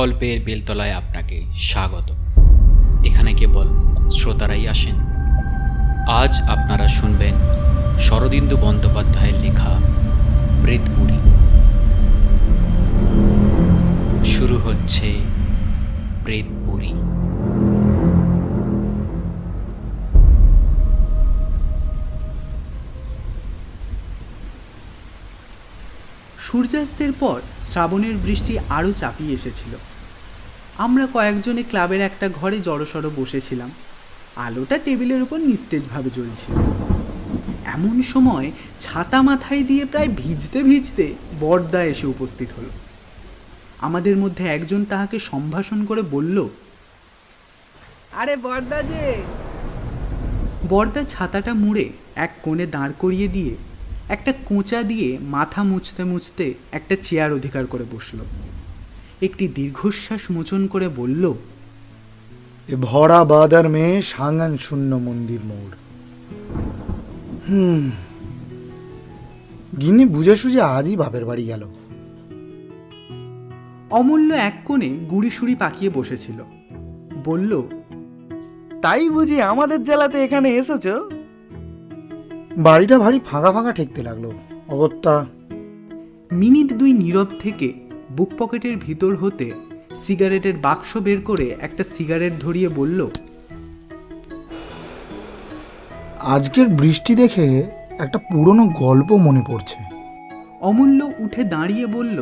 গল্পের বেলতলায় আপনাকে স্বাগত। এখানে কেবল শ্রোতারাই আসেন। আজ আপনারা শুনবেন শরদিন্দু বন্দ্যোপাধ্যায়ের লেখা প্রেতপুরী শুরু হচ্ছে প্রেতপুরী সূর্যাস্তের পর শ্রাবণের বৃষ্টি আরও চাপিয়ে এসেছিল। আমরা কয়েকজনে ক্লাবের একটা ঘরে জড়সড় বসেছিলাম। আলোটা টেবিলের উপর নিস্তেজভাবে জ্বলছিল। এমন সময় ছাতা মাথায় দিয়ে প্রায় ভিজতে ভিজতে বর্দা এসে উপস্থিত হলো। আমাদের মধ্যে একজন তাহাকে সম্ভাষণ করে বলল আরে বর্দা যে! বর্দা ছাতাটা মুড়ে এক কোণে দাঁড় করিয়ে দিয়ে একটা কোঁচা দিয়ে মাথা মুছতে মুছতে একটা চেয়ার অধিকার করে বসল। একটি দীর্ঘশ্বাস মোচন করে বলল এ ভরা বাদার মেয়ে সাঙ্গান শূন্য মন্দির মোড়। হুম। গিন্নি বুঝে সুঝে আজই বাপের বাড়ি গেল। অমূল্য এক কোণে গুড়ি সুড়ি পাকিয়ে বসেছিল। বলল তাই বুঝি আমাদের জেলাতে এখানে এসেছ? বাড়িটা ভারী ফাঁকা ফাঁকা ঠেকতে লাগল অগত্যা। মিনিট দুই নীরব থেকে বুক পকেটের ভিতর হতে সিগারেটের বাক্স বের করে একটা সিগারেট ধরিয়ে বলল আজকের বৃষ্টি দেখে একটা পুরনো গল্প মনে পড়ছে। অমূল্য উঠে দাঁড়িয়ে বলল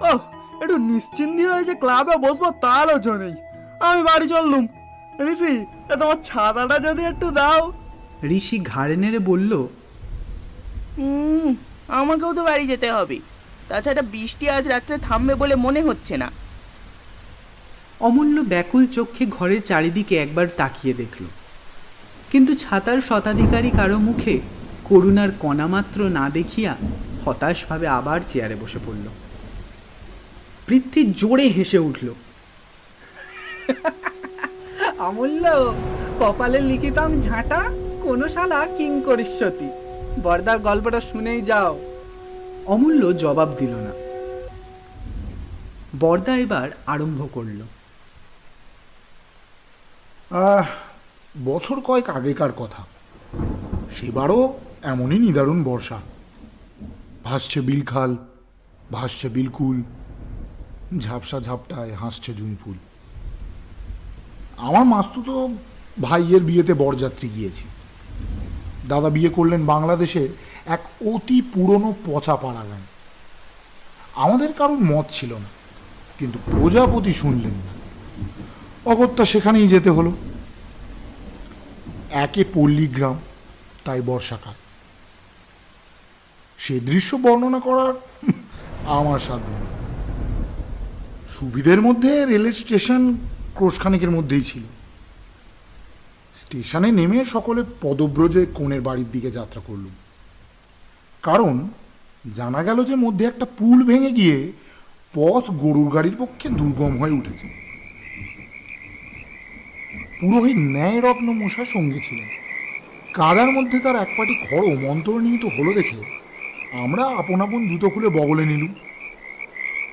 ওহ একটু নিশ্চিন্তি হয়ে যে ক্লাবে বসবো তারও নেই। আমি বাড়ি চললুম। ঋষি এ তোমার ছাতাটা যদি একটু দাও। ঋষি ঘাড়ে নেড়ে বলল হুম আমাকেও তো বাড়ি যেতে হবে। তাছাড়া বৃষ্টি আজ রাত্রে থামবে বলে মনে হচ্ছে না। অমূল্য ব্যাকুল চোখে ঘরের চারিদিকে একবার তাকিয়ে দেখল। কিন্তু ছাতার শতাধিকারী কারও মুখে করুণার কণামাত্র না দেখিয়া হতাশভাবে আবার চেয়ারে বসে পড়ল। পৃথ্বী জোরে হেসে উঠল। অমূল্য কপালে লিখিতাম ঝাঁটা, কোন শালা কিং করিষ্যতি। বর্দার গল্পটা শুনেই যাও। অমূল্য জবাব দিল না। বর্দা এবার আরম্ভ করল। আহ, বছর কয়েক আগেকার কথা। সেবারও এমনই নিদারুণ বর্ষা। ভাসছে বিলখাল ভাসছে বিলকুল ঝাপসা ঝাপটায় হাসছে জুঁই ফুল। আমার মাস্তুতো ভাইয়ের বিয়েতে বরযাত্রী গিয়েছি। দাদা বিয়ে করলেন বাংলাদেশের এক অতি পুরনো পচা পাড়া গান আমাদের কারোর মত ছিল না, কিন্তু প্রজাপতি শুনলেন না। অগত্যা সেখানেই যেতে হলো। একে পল্লীগ্রাম তাই বর্ষাকাল। সে দৃশ্য বর্ণনা করার আমার সাধ্য সুবিধের মধ্যে রেলের স্টেশন ক্রোশখানেকের মধ্যেই ছিল। স্টেশনে নেমে সকলে পদব্রজে কোণের বাড়ির দিকে যাত্রা করলুম কারণ জানা গেল যে মধ্যে একটা পুল ভেঙে গিয়ে পথ গরুর গাড়ির পক্ষে দুর্গম হয়ে উঠেছে। পুরোহিত ন্যায়রত্ন মশা সঙ্গে ছিলেন। কাদার মধ্যে তার এক পাটি খড় মন্ত্রনিহিত হলো দেখে আমরা আপন আপন জুতো খুলে বগলে নিলুম।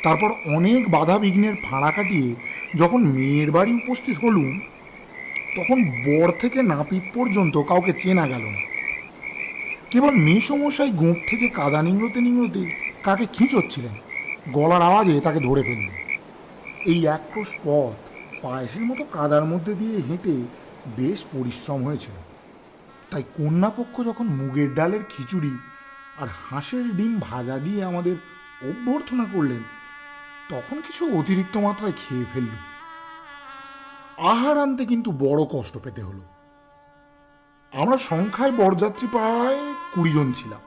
তারপর অনেক বাধা বিঘ্নের ফাঁড়া কাটিয়ে যখন মেয়ের বাড়ি উপস্থিত হলুম তখন বর থেকে নাপিত পর্যন্ত কাউকে চেনা গেল না। কেবল মেসমশাই গোঁপ থেকে কাদা নিংড়তে নিংড়োতে কাকে খিঁচোচ্ছিলেন, গলার আওয়াজে তাকে ধরে ফেললেন। এই এক ক্রোশ পথ পায়েসের মতো কাদার মধ্যে দিয়ে হেঁটে বেশ পরিশ্রম হয়েছিল। তাই কন্যাপক্ষ যখন মুগের ডালের খিচুড়ি আর হাঁসের ডিম ভাজা দিয়ে আমাদের অভ্যর্থনা করলেন, তখন কিছু অতিরিক্ত মাত্রায় খেয়ে ফেলল। আহার আনতে কিন্তু বড় কষ্ট পেতে হলো। আমরা সংখ্যায় বরযাত্রী প্রায় কুড়ি জন ছিলাম।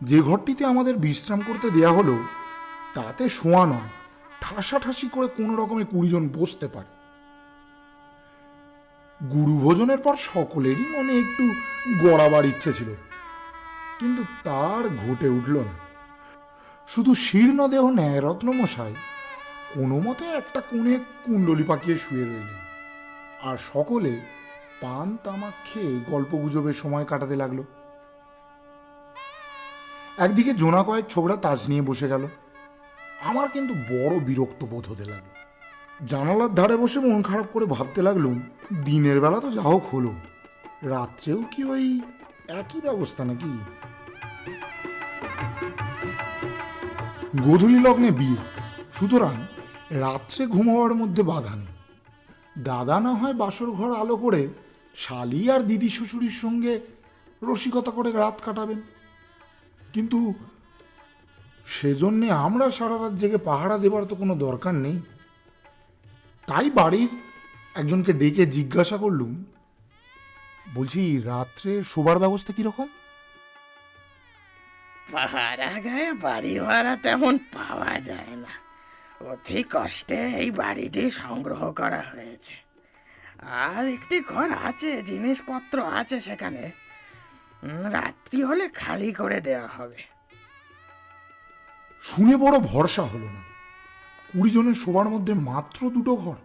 যে ঘরটিতে আমাদের বিশ্রাম করতে দেয়া হলো, তাতে শোয়া নয়, ঠাসাঠাসি করে কোনো রকমে কুড়ি জন বসতে পারে। গুরু ভোজনের পর সকলেরই মনে একটু গড়াবার ইচ্ছে ছিল, কিন্তু তার ঘটে উঠল না। শুধু শীর্ণ দেহ ন্যায়রত্ন মশাই কোনো মতে একটা কোণে কুণ্ডলি পাকিয়ে শুয়ে রইলেন। আর সকলে পান তামাক খেয়ে গল্প গুজবের সময় কাটাতে লাগল। একদিকে জোনা কয়েক ছোকরা তাজ নিয়ে বসে গেল। আমার কিন্তু বড় বিরক্ত বোধ হতে লাগল। জানালার ধারে বসে মন খারাপ করে ভাবতে লাগলুম, দিনের বেলা তো যা হোক হলো, রাত্রেও কি ওই একই ব্যবস্থা নাকি? গোধূলি লগ্নে বিয়ে, সুতরাং রাত্রে ঘুমাবার মধ্যে বাধা নেই। দাদা না হয় বাসর ঘর আলো করে শালি আর দিদি শ্বশুরির সঙ্গে রসিকতা করে রাত কাটাবেন। কিন্তু সেজন্যে আমরা সারা রাত জেগে পাহারা দেবার তো কোনো দরকার নেই। তাই বাড়ির একজনকে ডেকে জিজ্ঞাসা করলুম, বলছি, রাত্রে শোবার ব্যবস্থা কীরকম পাহারা গায়ে বাড়ি ভাড়া তেমন পাওয়া যায় না। অতি কষ্টে এই বাড়িটি সংগ্রহ করা হয়েছে। আর একটি ঘর আছে, জিনিসপত্র আছে সেখানে। রাত্রি হলে খালি করে দেওয়া হবে। শুনে বড় ভরসা হলো না। কুড়ি জনের শোবার মধ্যে মাত্র দুটো ঘর।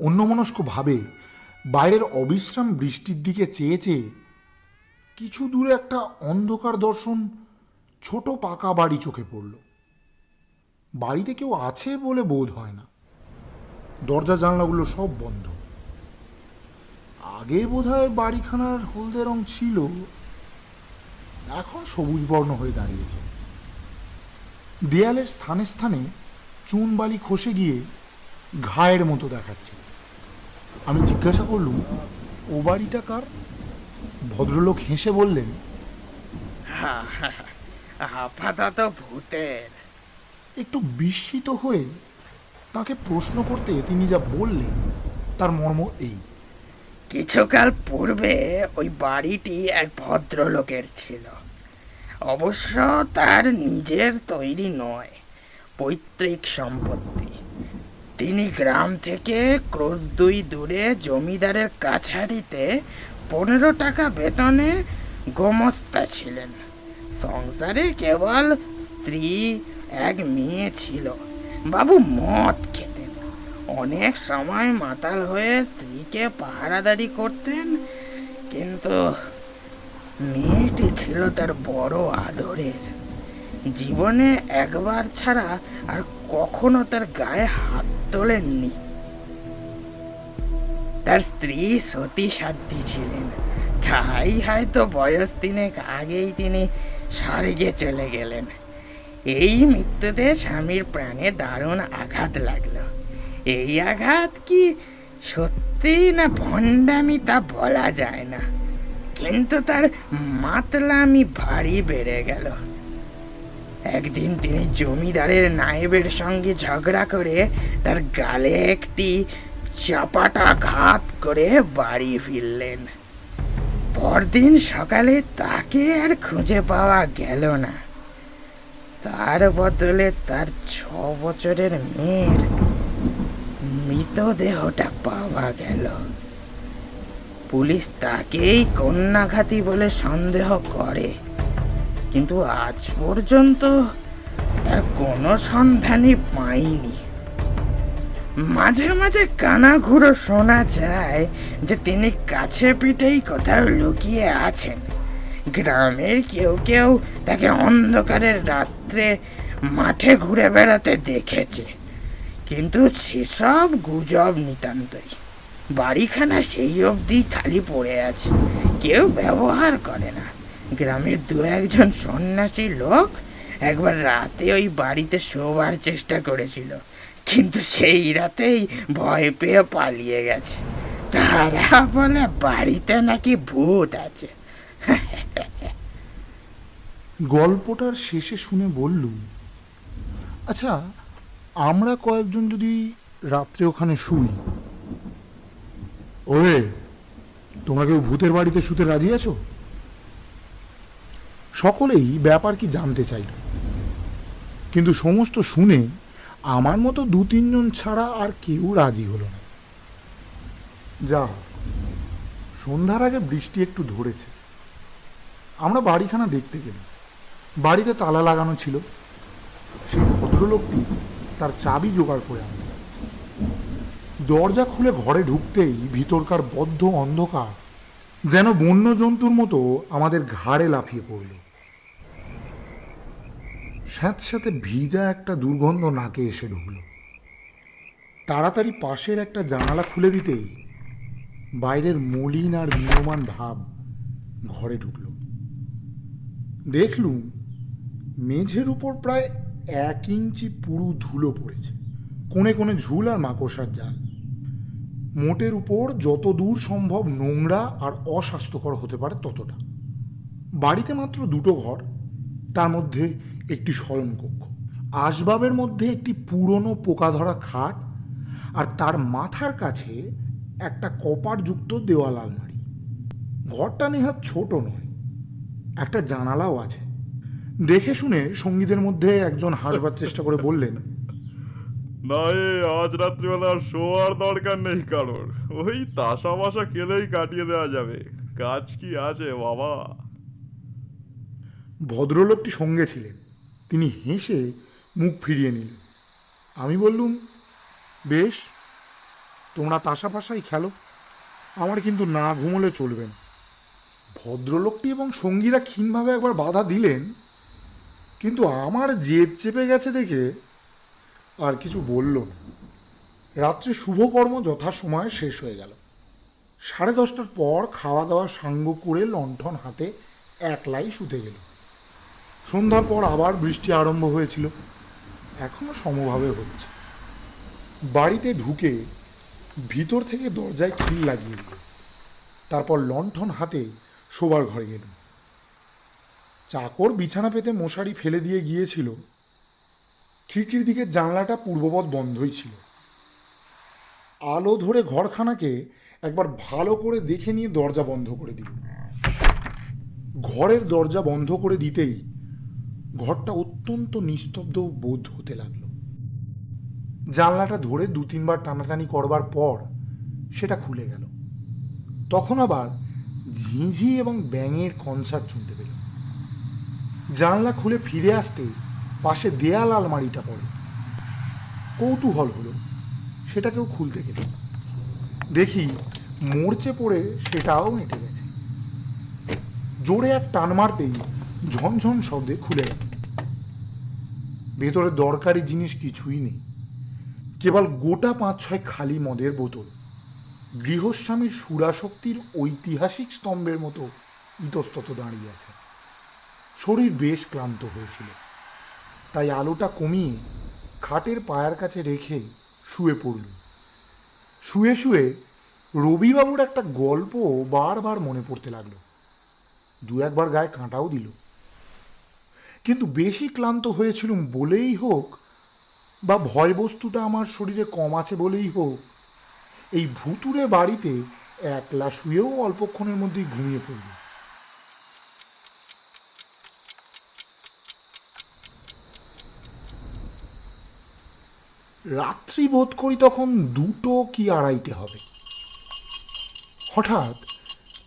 অন্যমনস্ক ভাবে বাইরের অবিশ্রাম বৃষ্টির দিকে চেয়ে চেয়ে কিছু দূরে একটা অন্ধকার দর্শন ছোট পাকা বাড়ি চোখে পড়ল। বাড়িতে কেউ আছে বলে বোধ হয় না। দরজা, জানলাগুলো সব বন্ধ। আগে বোধহয় বাড়িখানার হলদে রং ছিল, এখন সবুজ বর্ণ হয়ে দাঁড়িয়েছে। দেয়ালের স্থানে স্থানে চুন বালি খসে গিয়ে ঘায়ের মতো দেখাচ্ছে। আমি জিজ্ঞাসা করলুম, ও বাড়িটা কার? ভদ্রলোক হেসে বললেন আপাতত ভূতের। একটু বিস্মিত হয়ে তাকে প্রশ্ন করতে তিনি যা বললেন, তার মর্ম এই। কিছুকাল পূর্বে ওই বাড়িটি এক ভদ্রলোকের ছিল। অবশ্য তার নিজের তৈরি নয়, পৈতৃক সম্পত্তি। তিনি গ্রাম থেকে ক্রোশ দুই দূরে জমিদারের কাছারিতে পনেরো টাকা বেতনে গোমস্তা ছিলেন। সংসারে কেবল স্ত্রী এক মেয়ে ছিল। বাবু মদ খেতেন। অনেক সময় মাতাল হয়ে স্ত্রীকে পাহারাদারি করতেন, কিন্তু মেয়েটি ছিল তার বড় আদরের। জীবনে একবার ছাড়া আর কখনো তার গায়ে হাত তোলেননি। তার স্ত্রী সতী সাধ্যী ছিলেন। তাই হয়তো বয়স তিনেক আগেই তিনি স্বর্গে চলে গেলেন। এই মৃত্যুতে স্বামীর প্রাণে দারুণ আঘাত লাগল। এই আঘাত কি সত্যি না ভণ্ডামি তা বলা যায় না। কিন্তু তার মাতলামি ভারী বেড়ে গেল। একদিন তিনি জমিদারের নায়েবের সঙ্গে ঝগড়া করে তার গালে একটি চাপাটা ঘাত করে বাড়ি ফিরলেন। পরদিন সকালে তাকে আর খুঁজে পাওয়া গেল না। তার বদলে তার ছ বছরের মেয়ের মৃতদেহটা পাওয়া গেল। পুলিশ তাকেই কন্যাঘাতী বলে সন্দেহ করে। কিন্তু আজ পর্যন্ত তার কোনো সন্ধানই পাইনি। মাঝে মাঝে কানা ঘুরো শোনা যায় যে তিনি কাছে পিঠেই কোথাও লুকিয়ে আছেন। গ্রামের কেউ কেউ তাকে অন্ধকারের রাত্রে মাঠে ঘুরে বেড়াতে দেখেছে। কিন্তু সেসব গুজব নিতান্তই। বাড়িখানা সেই অবধি খালি পড়ে আছে। কেউ ব্যবহার করে না। গ্রামের দু একজন সন্ন্যাসী লোক একবার রাতে ওই বাড়িতে শোবার চেষ্টা করেছিল। কিন্তু সেই রাতেই ভয় পেয়ে পালিয়ে গেছে। তারা বলে, বাড়িতে নাকি ভূত আছে। গল্পটার শেষে শুনে বললুম আচ্ছা আমরা কয়েকজন যদি রাত্রে ওখানে শুই, ওরে, তোমরা কেউ ভূতের বাড়িতে শুতে রাজি আছো? সকলেই ব্যাপার কি জানতে চাইল, কিন্তু সমস্ত শুনে আমার মতো দু তিনজন ছাড়া আর কেউ রাজি হলো না। যা, সন্ধ্যার আগে বৃষ্টি একটু ধরেছে। আমরা বাড়িখানা দেখতে গেলাম। বাড়িতে তালা লাগানো ছিল। সেই ভদ্রলোকটি তার চাবি জোগাড় করে আনল দরজা খুলে ঘরে ঢুকতেই ভিতরকার বদ্ধ অন্ধকার যেন বন্য জন্তুর মতো আমাদের ঘাড়ে লাফিয়ে পড়ল। স্যাঁতস্যাঁতে ভিজা একটা দুর্গন্ধ নাকে এসে ঢুকল। তাড়াতাড়ি পাশের একটা জানালা খুলে দিতেই বাইরের মলিন আর ম্রিয়মান ভাব ঘরে ঢুকল। দেখলুম মেঝের উপর প্রায় এক ইঞ্চি পুরু ধুলো পড়েছে। কোণে কোণে ঝুল আর মাকড়সার জাল। মোটের উপর যত দূর সম্ভব নোংরা আর অস্বাস্থ্যকর হতে পারে ততটা। বাড়িতে মাত্র দুটো ঘর, তার মধ্যে একটি শয়নকক্ষ আসবাবের মধ্যে একটি পুরনো পোকা ধরা খাট আর তার মাথার কাছে একটা কপারযুক্ত দেওয়াল আলমারি। ঘরটা নেহাত ছোট নয় একটা জানালাও আছে। দেখে শুনে সঙ্গীদের মধ্যে একজন হাসবার চেষ্টা করে বললেন না এ আজ রাত্রিবেলা শোয়ার দরকার নেই কারোর। ওই তাসা বাসা খেলেই কাটিয়ে দেওয়া যাবে। কাজ কি আছে বাবা? ভদ্রলোকটি সঙ্গে ছিলেন। তিনি হেসে মুখ ফিরিয়ে নিলেন। আমি বললুম বেশ তোমরা তাসা পাশাই খেলো। আমার কিন্তু না ঘুমোলে চলবে না। ভদ্রলোকটি এবং সঙ্গীরা ক্ষীণভাবে একবার বাধা দিলেন, কিন্তু আমার জেদ চেপে গেছে দেখে আর কিছু বলল না। রাত্রে শুভকর্ম যথাসময়ে শেষ হয়ে গেল। সাড়ে দশটার পর খাওয়া দাওয়া সাঙ্গ করে লণ্ঠন হাতে একলাই শুতে গেল। সন্ধ্যার পর আবার বৃষ্টি আরম্ভ হয়েছিল। এখনও সমভাবে হচ্ছে। বাড়িতে ঢুকে ভিতর থেকে দরজায় খিল লাগিয়ে তারপর লণ্ঠন হাতে শোবার ঘরে গেল চাকর বিছানা পেতে মশারি ফেলে দিয়ে গিয়েছিল। খিড়কির দিকে জানলাটা পূর্ববৎ বন্ধই ছিল। আলো ধরে ঘরখানাকে একবার ভালো করে দেখে নিয়ে দরজা বন্ধ করে দিল ঘরের দরজা বন্ধ করে দিতেই ঘরটা অত্যন্ত নিস্তব্ধ বোধ হতে লাগল। জানলাটা ধরে দু তিনবার টানাটানি করবার পর সেটা খুলে গেল। তখন আবার ঝিঁঝি এবং ব্যাঙের কনসার্ট শুনতে পেল জানলা খুলে ফিরে আসতে পাশে দেয়াল আলমারিটা পড়ে। কৌতূহল হলো সেটাকেও খুলতে গেল। দেখি মরচে পড়ে সেটাও মেটে গেছে। জোরে এক টান মারতেই ঝনঝন শব্দে খুলে গেল। ভেতরে দরকারি জিনিস কিছুই নেই। কেবল গোটা পাঁচ ছয় খালি মদের বোতল। গৃহস্বামীর সুরাশক্তির ঐতিহাসিক স্তম্ভের মতো ইতস্তত দাঁড়িয়ে আছে। শরীর বেশ ক্লান্ত হয়েছিল। তাই আলোটা কমিয়ে খাটের পায়ার কাছে রেখে শুয়ে পড়ল। শুয়ে শুয়ে রবিবাবুর একটা গল্প বারবার মনে পড়তে লাগল। দু একবার গায়ে কাঁটাও দিল। কিন্তু বেশি ক্লান্ত হয়েছিলুম বলেই হোক বা ভয় বস্তুটা আমার শরীরে কম আছে বলেই হোক এই ভুতুরে বাড়িতে একলা শুয়েও অল্পক্ষণের মধ্যেই ঘুমিয়ে পড়ল। রাত্রি বোধ করি তখন দুটো কি আড়াইটে হবে। হঠাৎ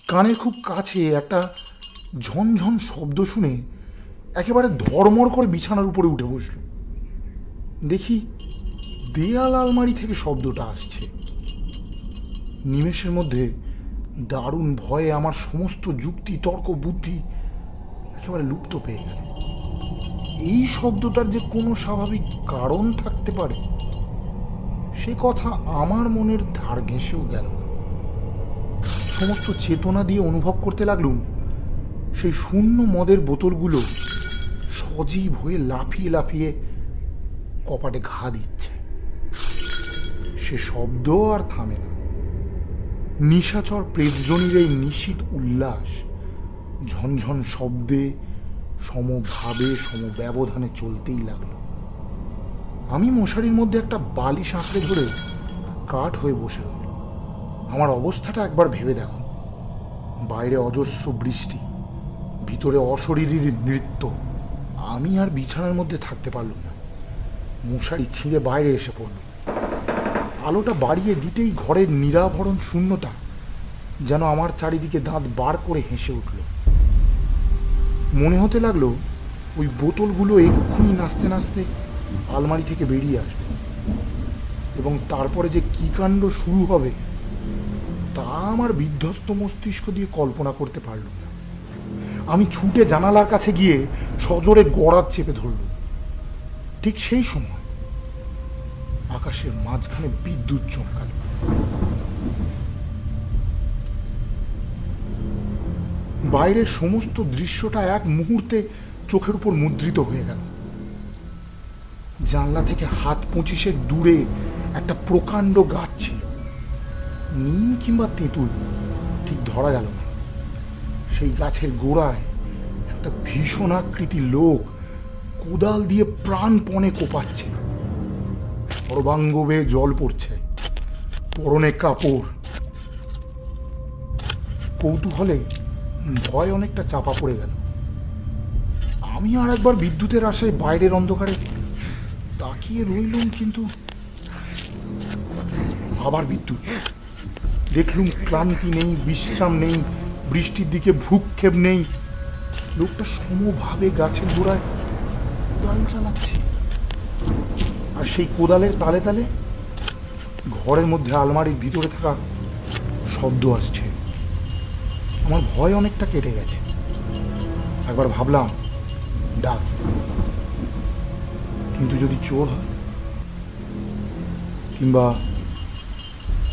কানের খুব কাছে একটা ঝনঝন শব্দ শুনে একেবারে ধর্মর করে বিছানার উপরে উঠে বসল। দেখি দেয়াল আলমারি থেকে শব্দটা আসছে। নিমেষের মধ্যে দারুণ ভয়ে আমার সমস্ত যুক্তি, তর্ক, বুদ্ধি একেবারে লুপ্ত পেয়ে গেল। এই শব্দটার যে কোনো স্বাভাবিক কারণ থাকতে পারে, সে কথা আমার মনের ধার ঘেঁষেও গেল সমস্ত চেতনা দিয়ে অনুভব করতে লাগলুম, সেই শূন্য মদের বোতলগুলো সজীব হয়ে লাফিয়ে লাফিয়ে কপাটে ঘা দিচ্ছে। সে শব্দ আর থামে না। নিশাচর প্রেতজনীর এই নিশীত উল্লাস, ঝনঝন শব্দে, সমভাবে, সমব্যবধানে চলতেই লাগল। আমি মশারির মধ্যে একটা বালিশ আঁকড়ে ধরে কাঠ হয়ে বসে রইল। আমার অবস্থাটা একবার ভেবে দেখো। বাইরে অজস্র বৃষ্টি, ভিতরে অশরীরীর নৃত্য। আমি আর বিছানার মধ্যে থাকতে পারলাম না। মশারি ছিঁড়ে বাইরে এসে পড়ল। আলোটা বাড়িয়ে দিতেই ঘরের নিরাভরণ শূন্যতা যেন আমার চারিদিকে দাঁত বার করে হেসে উঠল। মনে হতে লাগল ওই বোতলগুলো এক্ষুনি নাচতে নাচতে আলমারি থেকে বেরিয়ে আসবে এবং তারপরে যে কী কাণ্ড শুরু হবে তা আমার বিধ্বস্ত মস্তিষ্ক দিয়ে কল্পনা করতে পারল না। আমি ছুটে জানালার কাছে গিয়ে সজোরে গড়ার চেপে ধরল। ঠিক সেই সময় আকাশের মাঝখানে বিদ্যুৎ চমকাল। বাইরের সমস্ত দৃশ্যটা এক মুহূর্তে চোখের উপর মুদ্রিত হয়ে গেল। জানলা থেকে হাত পঁচিশের দূরে একটা প্রকাণ্ড গাছ ছিল। নিম কিংবা তেঁতুল, ঠিক ধরা গেল না। সেই গাছের গোড়ায় একটা ভীষণ আকৃতি লোক কোদাল দিয়ে প্রাণপণে কোপাচ্ছে সর্বাঙ্গ বেয়ে জল পড়ছে। পরনে কাপড়। কৌতূহলে ভয় অনেকটা চাপা পড়ে গেল। আমি আর একবার বিদ্যুতের আশায় বাইরের অন্ধকারে তাকিয়ে রইলুম কিন্তু আবার বিদ্যুৎ। দেখলুম ক্লান্তি নেই, বিশ্রাম নেই, বৃষ্টির দিকে ভ্রুক্ষেপ নেই। লোকটা সমভাবে গাছের গোড়ায় চালাচ্ছে আর সেই কোদালের তালে তালে ঘরের মধ্যে আলমারির ভিতরে থাকা শব্দ আসছে। আমার ভয় অনেকটা কেটে গেছে। একবার ভাবলাম, ডাক। কিন্তু যদি চোর হয়, কিংবা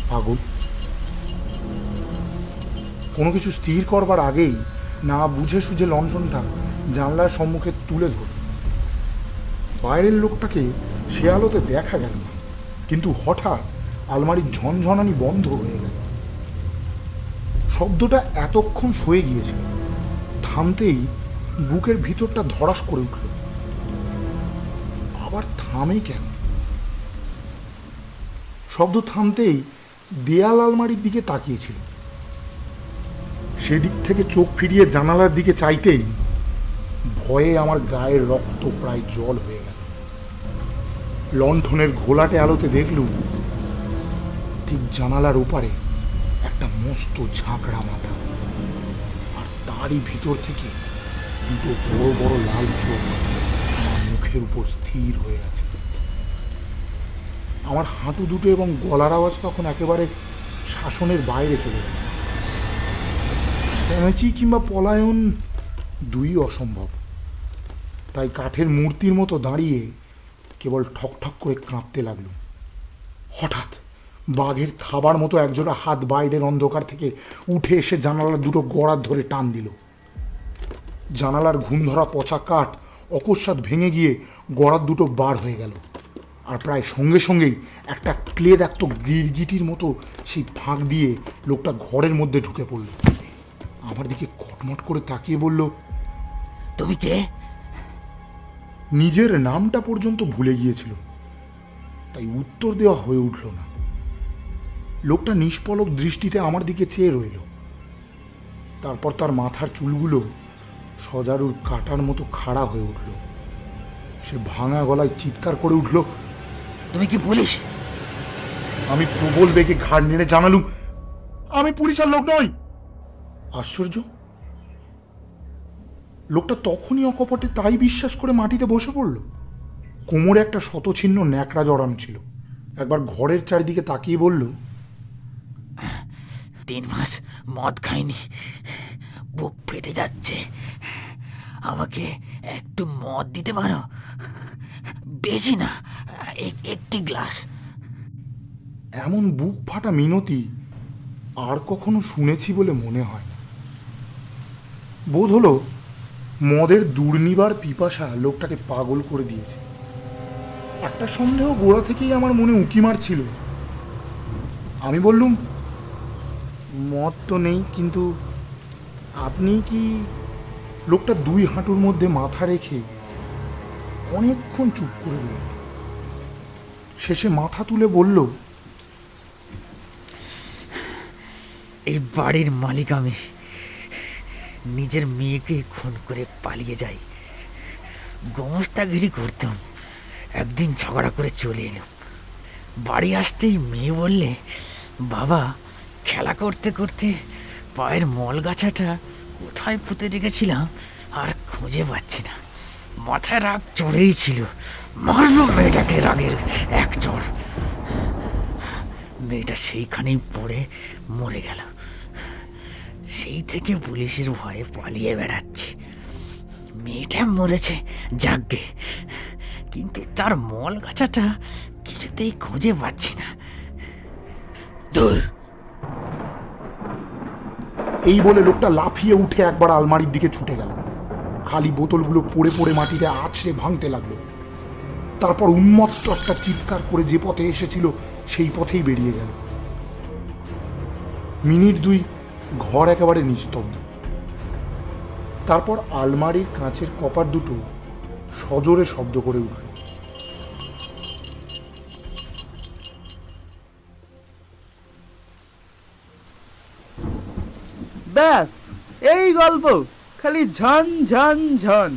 পাগল, কোনো কিছু স্থির করবার আগেই না বুঝে সুঝে লণ্ঠনটা জানলার সম্মুখে তুলে ধর বাইরের লোকটাকে সে আলোতে দেখা গেল না। কিন্তু হঠাৎ আলমারির ঝনঝনানি বন্ধ হয়ে গেল। শব্দটা এতক্ষণ সয়ে গিয়েছে থামতেই বুকের ভিতরটা ধরাস করে উঠল। আবার থামে কেন? শব্দ থামতেই দেয়াল আলমারির দিকে তাকিয়েছিল। সেদিক থেকে চোখ ফিরিয়ে জানালার দিকে চাইতেই ভয়ে আমার গায়ের রক্ত প্রায় জল হয়ে লণ্ঠনের ঘোলাটে আলোতে দেখলুম ঠিক জানালার ওপারে একটা মস্ত ঝাঁকড়া মাথা। আর তারই ভিতর থেকে দুটো বড় বড় লাল চোখ মুখের উপর স্থির হয়ে আছে। আমার হাঁটু দুটো এবং গলার আওয়াজ তখন একেবারে শাসনের বাইরে চলে গেছে। চেঁচি কিংবা পলায়ন দুই অসম্ভব। তাই কাঠের মূর্তির মতো দাঁড়িয়ে কেবল ঠকঠক করে কাঁপতে লাগল। হঠাৎ বাঘের থাবার মতো একজোড়া হাত বাইরের অন্ধকার থেকে উঠে এসে জানালার দুটো গড়ার ধরে টান দিল। জানালার ঘুম ধরা পচা কাঠ অকস্মাৎ ভেঙে গিয়ে গড়ার দুটো বার হয়ে গেল। আর প্রায় সঙ্গে সঙ্গেই একটা ক্লেদাক্ত গিরগিটির মতো সেই ফাঁক দিয়ে লোকটা ঘরের মধ্যে ঢুকে পড়ল। আমার দিকে কটমট করে তাকিয়ে বলল, তুমি কে? নিজের নামটা পর্যন্ত ভুলে গিয়েছিল। তাই উত্তর দেওয়া হয়ে উঠল না। লোকটা নিষ্পলক দৃষ্টিতে আমার দিকে চেয়ে রইল। তারপর তার মাথার চুলগুলো সজারুর কাটার মতো খাড়া হয়ে উঠল। সে ভাঙা গলায় চিৎকার করে উঠল, তুমি কি পুলিশ? আমি প্রবল বেগে ঘাড় নেড়ে জানালুম, আমি পুলিশের লোক নই। আশ্চর্য? লোকটা তখনই অকপটে তাই বিশ্বাস করে মাটিতে বসে পড়ল। কোমরে একটা শতছিন্ন ন্যাকড়া জড়ানো ছিল। একবার ঘরের চারিদিকে তাকিয়ে বলল তিন মাস মদ খাইনি বুক ফেটে যাচ্ছে। আমাকে একটু মদ দিতে পারো? বেশি না এক- একটি গ্লাস। এমন বুক ফাটা মিনতি আর কখনো শুনেছি বলে মনে হয়। বোধ হলো মদের দুর্নিবার পিপাসা লোকটাকে পাগল করে দিয়েছে। একটা সন্দেহ গোড়া থেকেই আমার মনে উঁকি মারছিল। আমি বললুম, মদ তো নেই, কিন্তু আপনি কি লোকটা দুই হাঁটুর মধ্যে মাথা রেখে অনেকক্ষণ চুপ করে দিল শেষে মাথা তুলে বলল, এই বাড়ির মালিক আমি। নিজের মেয়েকে খুন করে পালিয়ে যাই গোমস্তাগিরি করতাম। একদিন ঝগড়া করে চলে এলাম। বাড়ি আসতেই মেয়ে বললে, বাবা, খেলা করতে করতে পায়ের মল গাছাটা কোথায় পুঁতে রেখেছিলাম? আর খুঁজে পাচ্ছি না। মাথায় রাগ চড়েই ছিল। মারল মেয়েটাকে রাগের এক চড়। মেয়েটা সেইখানেই পড়ে মরে গেল। সেই থেকে পুলিশের ভয়ে পালিয়ে বেড়াচ্ছে। মেয়েটা মরেছে যাগ্গে কিন্তু তার মল গাছাটা কিছুতেই খুঁজে পাচ্ছি না। এই বলে লোকটা লাফিয়ে উঠে একবার আলমারির দিকে ছুটে গেল। খালি বোতলগুলো পড়ে পড়ে মাটিতে আছড়ে ভাঙতে লাগল। তারপর উন্মত্ত একটা চিৎকার করে যে পথে এসেছিল, সেই পথেই বেরিয়ে গেল। মিনিট দুই ঘর একেবারে নিস্তব্ধ। তারপর আলমারির কাঁচের কপার দুটো সজোরে শব্দ করে উঠল। ব্যাস এই গল্প খালি ঝন ঝন ঝন।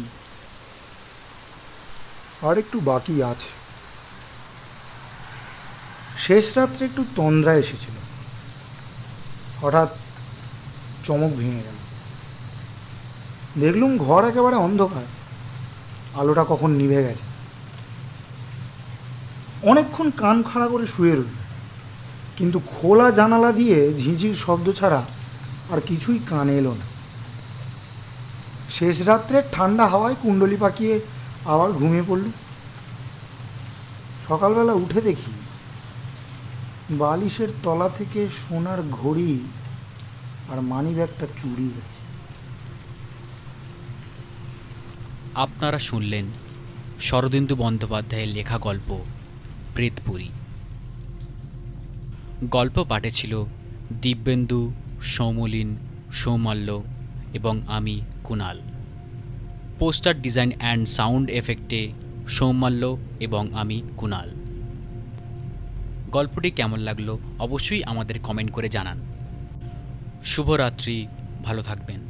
আর একটু বাকি আছে। শেষ রাত্রে একটু তন্দ্রা এসেছিল। হঠাৎ চমক ভেঙে গেল। দেখলুম ঘর একেবারে অন্ধকার। আলোটা কখন নিভে গেছে। অনেকক্ষণ কান খাড়া করে শুয়ে রইল। কিন্তু খোলা জানালা দিয়ে ঝিঁঝির শব্দ ছাড়া আর কিছুই কানে এলো না। শেষ রাত্রে ঠান্ডা হাওয়ায় কুণ্ডলি পাকিয়ে আবার ঘুমিয়ে পড়ল সকালবেলা উঠে দেখি, বালিশের তলা থেকে সোনার ঘড়ি আর মানি ব্যাগটা চুরি গেছে আপনারা শুনলেন শরদিন্দু বন্দ্যোপাধ্যায়ের লেখা গল্প, প্রেতপুরী। গল্প পাঠে ছিল দিব্যেন্দু, সৌমলিন, সৌমাল্য এবং আমি Kunal poster design and sound এফেক্টে Soumalya এবং আমি কুনাল গল্পটি কেমন লাগল অবশ্যই আমাদের কমেন্ট করে জানান। শুভরাত্রি ভালো থাকবেন।